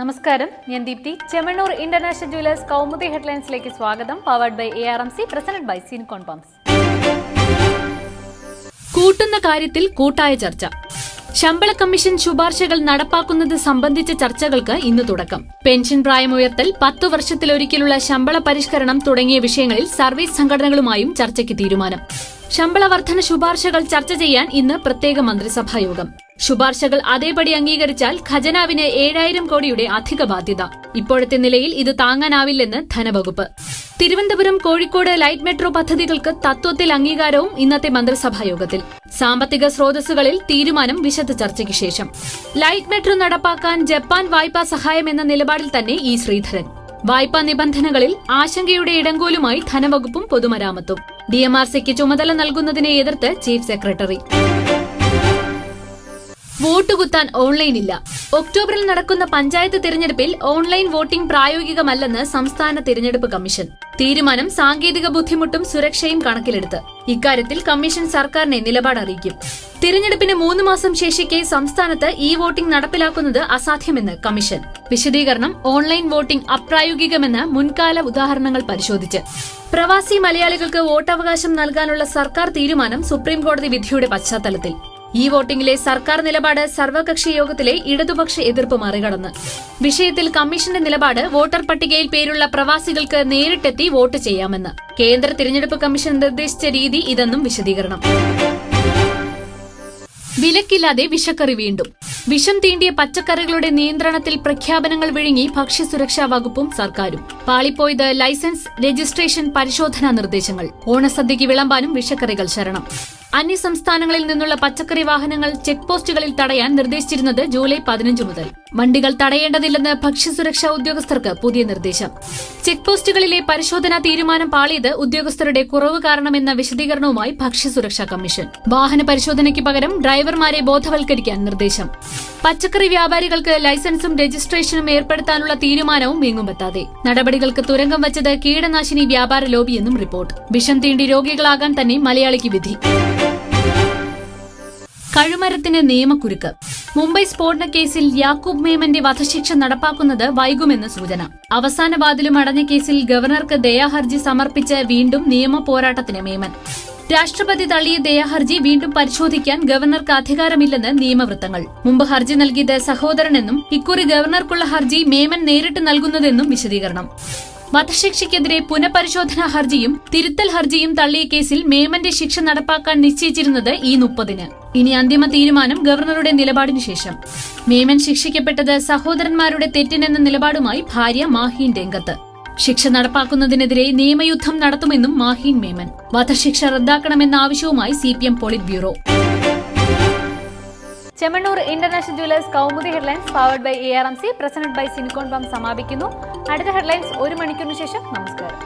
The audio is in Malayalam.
നമസ്കാരം. ഞാൻ ദീപ്തി. ചെമ്മണ്ണൂർ ഇന്റർനാഷണൽ ജുവലേഴ്സ് കൗമുദി ഹെഡ്ലൈൻസിലേക്ക് സ്വാഗതം. Powered by A R M C presented by Syncon pumps കൂട്ടുന്ന കാര്യത്തിൽ കൂട്ടായ ചർച്ച. ശമ്പള കമ്മീഷൻ ശുപാർശകൾ നടപ്പാക്കുന്നത് സംബന്ധിച്ച ചർച്ചകൾക്ക് ഇന്ന് തുടക്കം. പെൻഷൻ പ്രായമുയർത്തൽ പത്തു വർഷത്തിലൊരിക്കലുള്ള ശമ്പള പരിഷ്കരണം തുടങ്ങിയ വിഷയങ്ങളിൽ സർവീസ് സംഘടനകളുമായും ചർച്ചയ്ക്ക് തീരുമാനം. ശമ്പള വർധന ശുപാർശകൾ ചർച്ച ചെയ്യാൻ ഇന്ന് പ്രത്യേക മന്ത്രിസഭാ യോഗം ശുപാർശകൾ അതേപടി അംഗീകരിച്ചാൽ ഖജനാവിന് ഏഴായിരം കോടിയുടെ അധിക ബാധ്യത. ഇപ്പോഴത്തെ നിലയിൽ ഇത് താങ്ങാനാവില്ലെന്ന് ധനവകുപ്പ്. തിരുവനന്തപുരം കോഴിക്കോട് ലൈറ്റ് മെട്രോ പദ്ധതികൾക്ക് തത്വത്തിൽ അംഗീകാരവും ഇന്നത്തെ മന്ത്രിസഭാ യോഗത്തിൽ സാമ്പത്തിക സ്രോതസ്സുകളിൽ തീരുമാനം വിശദ ചർച്ചയ്ക്ക് ശേഷം. ലൈറ്റ് മെട്രോ നടപ്പാക്കാൻ ജപ്പാൻ വായ്പാ സഹായം എന്ന നിലപാടിൽ തന്നെ ഇ ശ്രീധരൻ. വായ്പാ നിബന്ധനകളിൽ ആശങ്കയുടെ ഇടങ്കോലുമായി ധനവകുപ്പും പൊതുമരാമത്തും. ഡിഎംആർസിക്ക് ചുമതല നൽകുന്നതിനെ എതിർത്ത് ചീഫ് സെക്രട്ടറി. വോട്ട് കുത്താൻ ഓൺലൈനില്ല. ഒക്ടോബറിൽ നടക്കുന്ന പഞ്ചായത്ത് തിരഞ്ഞെടുപ്പിൽ ഓൺലൈൻ വോട്ടിംഗ് പ്രായോഗികമല്ലെന്ന് സംസ്ഥാന തിരഞ്ഞെടുപ്പ് കമ്മീഷൻ. തീരുമാനം സാങ്കേതിക ബുദ്ധിമുട്ടും സുരക്ഷയും കണക്കിലെടുത്ത്. ഇക്കാര്യത്തിൽ കമ്മീഷൻ സർക്കാരിനെ നിലപാട് അറിയിക്കും തിരഞ്ഞെടുപ്പിന് മൂന്ന് മാസം ശേഷിക്കെ സംസ്ഥാനത്ത് ഇ വോട്ടിംഗ് നടപ്പിലാക്കുന്നത് അസാധ്യമെന്ന് കമ്മീഷൻ. വിശദീകരണം ഓൺലൈൻ വോട്ടിംഗ് അപ്രായോഗികമെന്ന് മുൻകാല ഉദാഹരണങ്ങൾ പരിശോധിച്ച്. പ്രവാസി മലയാളികൾക്ക് വോട്ടവകാശം നൽകാനുള്ള സർക്കാർ തീരുമാനം സുപ്രീംകോടതി വിധിയുടെ പശ്ചാത്തലത്തിൽ. ഈ വോട്ടിംഗിലെ സർക്കാർ നിലപാട് സർവകക്ഷി യോഗത്തിലെ ഇടതുപക്ഷ എതിർപ്പ് മറികടന്ന്. വിഷയത്തിൽ കമ്മീഷന്റെ നിലപാട് വോട്ടർ പട്ടികയിൽ പേരുള്ള പ്രവാസികൾക്ക് നേരിട്ടെത്തി വോട്ട് ചെയ്യാമെന്ന്. കേന്ദ്ര തിരഞ്ഞെടുപ്പ് കമ്മീഷൻ നിർദ്ദേശിച്ച രീതി ഇതെന്നും വിശദീകരണം. വിലക്കില്ലാതെ വിഷക്കറി വീണ്ടും. വിഷം തീണ്ടിയ പച്ചക്കറികളുടെ നിയന്ത്രണത്തിൽ പ്രഖ്യാപനങ്ങൾ വിഴുങ്ങി ഭക്ഷ്യസുരക്ഷാ വകുപ്പും സർക്കാരും. പാളിപ്പോയത് ലൈസൻസ് രജിസ്ട്രേഷൻ പരിശോധനാ നിർദ്ദേശങ്ങൾ. ഓണസദ്യയ്ക്ക് വിളമ്പാനും വിഷക്കറികൾ ശരണം. അന്യസംസ്ഥാനങ്ങളിൽ നിന്നുള്ള പച്ചക്കറി വാഹനങ്ങൾ ചെക്ക് പോസ്റ്റുകളിൽ തടയാൻ നിർദ്ദേശിച്ചിരുന്നത് ജൂലൈ പതിനഞ്ച് മുതൽ. വണ്ടികൾ തടയേണ്ടതില്ലെന്ന് ഭക്ഷ്യസുരക്ഷാ ഉദ്യോഗസ്ഥർക്ക് പുതിയ നിർദ്ദേശം. ചെക്ക് പോസ്റ്റുകളിലെ പരിശോധനാ തീരുമാനം പാളിയത് ഉദ്യോഗസ്ഥരുടെ കുറവ് കാരണമെന്ന വിശദീകരണവുമായി ഭക്ഷ്യസുരക്ഷാ കമ്മീഷൻ. വാഹന പരിശോധനയ്ക്ക് പകരം ഡ്രൈവർമാരെ ബോധവൽക്കരിക്കാൻ നിർദ്ദേശം. പച്ചക്കറി വ്യാപാരികൾക്ക് ലൈസൻസും രജിസ്ട്രേഷനും ഏർപ്പെടുത്താനുള്ള തീരുമാനവും വീങ്ങുമെത്താതെ നടപടികൾക്ക് തുരങ്കം വച്ചത് കീടനാശിനി വ്യാപാര ലോബിയെന്നും റിപ്പോർട്ട്. വിഷം തീണ്ടി രോഗികളാകാൻ തന്നെ മലയാളിക്ക് വിധി. കഴുമരത്തിന് നിയമക്കുരുക്ക്. മുംബൈ സ്ഫോടന കേസിൽ യാക്കൂബ് മേമന്റെ വധശിക്ഷ നടപ്പാക്കുന്നത് വൈകുമെന്ന് സൂചന. അവസാന വാതിലും അടഞ്ഞ കേസിൽ ഗവർണർക്ക് ദയാഹർജി സമർപ്പിച്ച് വീണ്ടും നിയമ പോരാട്ടത്തിന് മേമൻ. രാഷ്ട്രപതി തള്ളിയ ദയാഹർജി വീണ്ടും പരിശോധിക്കാൻ ഗവർണർക്ക് അധികാരമില്ലെന്ന് നിയമവൃത്തങ്ങൾ. മുമ്പ് ഹർജി നൽകിയത് സഹോദരനെന്നും ഇക്കുറി ഗവർണർക്കുള്ള ഹർജി മേമൻ നേരിട്ട് നൽകുന്നതെന്നും വിശദീകരണം. വധശിക്ഷയ്ക്കെതിരെ പുനഃപരിശോധനാ ഹർജിയും തിരുത്തൽ ഹർജിയും തള്ളിയ കേസിൽ മേമന്റെ ശിക്ഷ നടപ്പാക്കാൻ നിശ്ചയിച്ചിരുന്നത് ഈ മുപ്പതിന്. ഇനി അന്തിമ തീരുമാനം ഗവർണറുടെ നിലപാടിനു ശേഷം. മേമൻ ശിക്ഷിക്കപ്പെട്ടത് സഹോദരന്മാരുടെ തെറ്റിനെന്ന നിലപാടുമായി ഭാര്യ മാഹീൻ രംഗത്ത്. ശിക്ഷ നടപ്പാക്കുന്നതിനെതിരെ നിയമയുദ്ധം നടത്തുമെന്നും മാഹീൻ മേമൻ. വധശിക്ഷ റദ്ദാക്കണമെന്ന ആവശ്യവുമായി C P M polit bureau Chemmanur International Jewellers Kaumudi headlines powered by A R M C presented by Syncon pumps സമാപിക്കുന്നു. അടുത്ത ഹെഡ്ലൈൻസ് ഒരു മണിക്കൂറിന് ശേഷം. നമസ്കാരം.